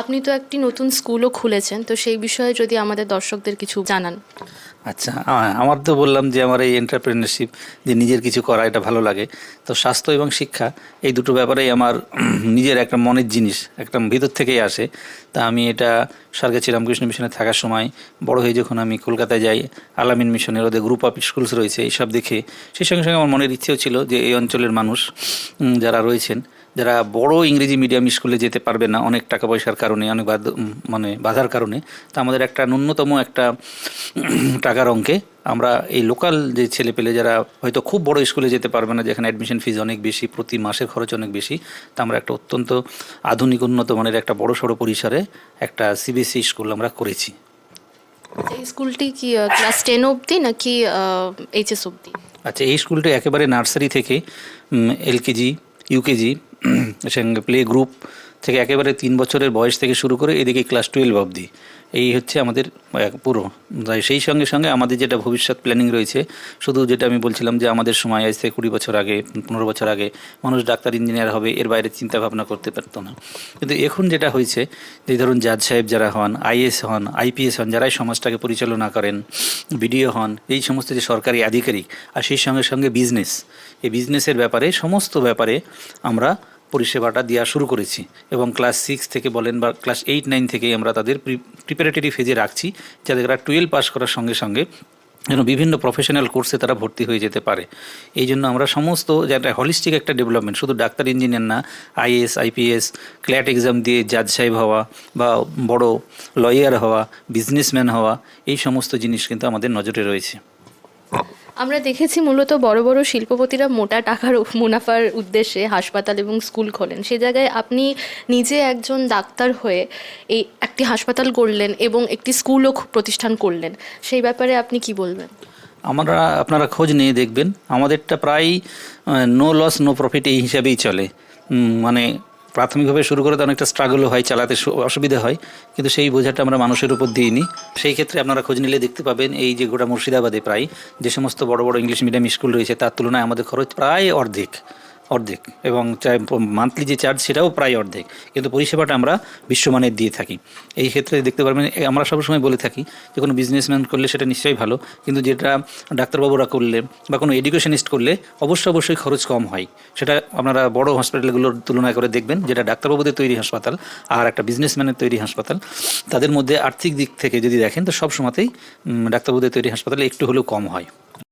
আপনি তো একটি নতুন স্কুলও খুলেছেন তো সেই বিষয়ে যদি আমাদের দর্শকদের কিছু জানান। আচ্ছা আমার তো বললাম যে আমার এই এন্টারপ্রেনারশিপ যে নিজের কিছু করা এটা ভালো লাগে। তো স্বাস্থ্য এবং শিক্ষা এই দুটো ব্যাপারেই আমার নিজের একটা মনের জিনিস একটা ভিতর থেকেই আসে। তা আমি এটা সারগাছি রামকৃষ্ণ মিশনে থাকার সময় বড় হয়ে যখন আমি কলকাতায় যাই আলামিন মিশনের ওদের গ্রুপ অফ স্কুলস রয়েছে এইসব দেখে সেই সঙ্গে সঙ্গে আমার মনের ইচ্ছেও ছিল যে এই অঞ্চলের মানুষ যারা রয়েছেন যারা বড় ইংরেজি মিডিয়াম স্কুলে যেতে পারবে না অনেক টাকা পয়সার কারণে অনেক মানে বাধার কারণে তা আমাদের একটা ন্যূনতম একটা উম, টাকার অঙ্কে আমরা এই লোকাল যে ছেলে পেলে যারা হয়তো খুব বড় স্কুলে যেতে পারবে না যেখানে অ্যাডমিশন ফিজ অনেক বেশি প্রতি মাসের খরচ অনেক বেশি তা আমরা একটা অত্যন্ত আধুনিক উন্নত মানের একটা বড় সড়ো পরিসরে একটা সিবিএসসি স্কুল আমরা করেছি। এই স্কুলটি কি ক্লাস টেন অবধি নাকি এইচএস অবধি? আচ্ছা এই স্কুলটা একেবারে নার্সারি থেকে এলকেজি ইউকেজি সঙ্গে প্লে গ্রুপ থেকে একেবারে তিন বছরের বয়স থেকে শুরু করে এদিকে ক্লাস টুয়েলভ অবধি। এই হচ্ছে আমাদের পুরো। সেই সঙ্গে সঙ্গে আমাদের যেটা ভবিষ্যৎ প্ল্যানিং রয়েছে, শুধু যেটা আমি বলছিলাম যে আমাদের সময় আজ থেকে কুড়ি বছর আগে, পনেরো বছর আগে, মানুষ ডাক্তার ইঞ্জিনিয়ার হবে, এর বাইরে চিন্তা ভাবনা করতে পারতো না। কিন্তু এখন যেটা হয়েছে, যে ধরুন জাজ সাহেব যারা হন, আইএস হন, আইপিএস হন, যারাই সমাজটাকে পরিচালনা করেন, বিডিও হন, এই সমস্ত যে সরকারি আধিকারিক, আর সেই সঙ্গে সঙ্গে বিজনেস এই বিজনেসের ব্যাপারে, সমস্ত ব্যাপারে আমরা পরিষেবাটা দেওয়া শুরু করেছি এবং ক্লাস সিক্স থেকে বলেন বা ক্লাস এইট, নাইন থেকেই আমরা তাদের প্রিপারেটরি ফেজে রাখছি, যাতে তারা টুয়েলভ পাস করার সঙ্গে সঙ্গে যেন বিভিন্ন প্রফেশনাল কোর্সে তারা ভর্তি হয়ে যেতে পারে। এই জন্য আমরা সমস্ত একটা হলিস্টিক একটা ডেভেলপমেন্ট শুধু ডাক্তার ইঞ্জিনিয়ার না আইএস আইপিএস ক্ল্যাট এক্সাম দিয়ে জাজ সাহেব হওয়া বা বড় লয়ার হওয়া বিজনেসম্যান হওয়া, এই সমস্ত জিনিস কিন্তু আমাদের নজরে রয়েছে। আমরা দেখেছি মূলত বড় বড় শিল্পপতিরা মোটা টাকার মুনাফার উদ্দেশ্যে হাসপাতাল এবং স্কুল খোলেন। সে জায়গায় আপনি নিজে একজন ডাক্তার হয়ে এই একটি হাসপাতাল করলেন এবং একটি স্কুলও প্রতিষ্ঠান করলেন। সেই ব্যাপারে আপনি কি বলবেন? আমরা, আপনারা খোঁজ নিয়ে দেখবেন। আমাদেরটা প্রায় নো লস নো প্রফিট এই হিসাবেই চলে। মানে প্রাথমিকভাবে শুরু করে তো অনেকটা স্ট্রাগলও হয়, চালাতে অসুবিধা হয়, কিন্তু সেই বোঝাটা আমরা মানুষের উপর দিইনি। সেই ক্ষেত্রে আপনারা খোঁজ নিলে দেখতে পাবেন, এই যে গোটা মুর্শিদাবাদে প্রায় যে সমস্ত বড় বড় ইংলিশ মিডিয়াম স্কুল রয়েছে, তার তুলনায় আমাদের খরচ প্রায় অর্ধেক। অর্ধেক এবং মান্থলি যে চার্জ সেটাও প্রায় অর্ধেক। কিন্তু পরিষেবাটা আমরা বিশ্বমানের দিয়ে থাকি। এই ক্ষেত্রে দেখতে পারবেন আমরা সবসময় বলে থাকি যে কোনো বিজনেসম্যান করলে সেটা নিশ্চয়ই ভালো, কিন্তু যেটা ডাক্তারবাবুরা করলে বা কোনো এডুকেশনিস্ট করলে অবশ্যই অবশ্যই খরচ কম হয়। সেটা আপনারা বড় হসপিটালগুলোর তুলনা করে দেখবেন, যেটা ডাক্তারবাবুদের তৈরি হাসপাতাল আর একটা বিজনেসম্যানের তৈরি হাসপাতাল। তাদের মধ্যে আর্থিক দিক থেকে যদি দেখেন, তো সব সময়তেই ডাক্তারবাবুদের তৈরি হাসপাতালে একটু হলেও কম হয়।